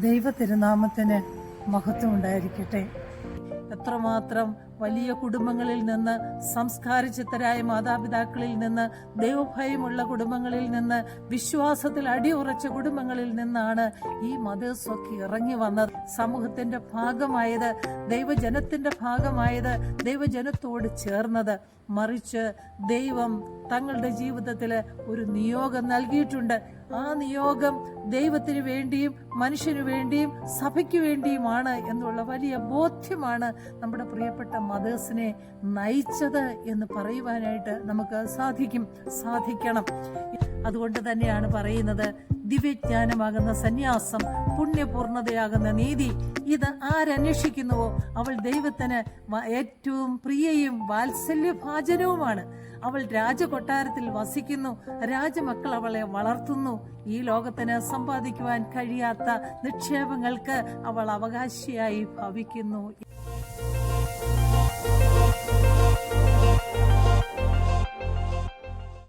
ദൈവ തിരുനാമത്തിന് മഹത്വം ഉണ്ടായിരിക്കട്ടെ. എത്രമാത്രം വലിയ കുടുംബങ്ങളിൽ നിന്ന് സംസ്കാരചിത്തരായ മാതാപിതാക്കളിൽ നിന്ന് ദൈവഭയമുള്ള കുടുംബങ്ങളിൽ നിന്ന് വിശ്വാസത്തിൽ അടിയുറച്ച കുടുംബങ്ങളിൽ നിന്നാണ് ഈ മതേഴ്സ് ഒക്കെ ഇറങ്ങി വന്നത്. സമൂഹത്തിന്റെ ഭാഗമായത് ദൈവജനത്തിന്റെ ഭാഗമായത് ദൈവജനത്തോട് ചേർന്നത്. മറിച്ച് ദൈവം തങ്ങളുടെ ജീവിതത്തിൽ ഒരു നിയോഗം നൽകിയിട്ടുണ്ട്. ആ നിയോഗം ദൈവത്തിന് വേണ്ടിയും മനുഷ്യന് വേണ്ടിയും സഭയ്ക്ക് വേണ്ടിയുമാണ് എന്നുള്ള വലിയ ബോധ്യമാണ് നമ്മുടെ പ്രിയപ്പെട്ട മദേഴ്സിനെ നയിച്ചത് എന്ന് പറയുവാനായിട്ട് നമുക്ക് സാധിക്കും സാധിക്കണം. അതുകൊണ്ട് തന്നെയാണ് പറയുന്നത് ദിവ്യജ്ഞാനമാകുന്ന സന്യാസം പുണ്യപൂർണതയാകുന്ന നീതി ഇത് ആരന്വേഷിക്കുന്നുവോ? അവൾ ദൈവത്തിന് ഏറ്റവും പ്രിയയും വാത്സല്യഭാജനവുമാണ്. അവൾ രാജകൊട്ടാരത്തിൽ വസിക്കുന്നു രാജമക്കൾ അവളെ വളർത്തുന്നു. ഈ ലോകത്തിന് സമ്പാദിക്കുവാൻ കഴിയാത്ത നിക്ഷേപങ്ങൾക്ക് അവൾ അവകാശിയായി ഭവിക്കുന്നു.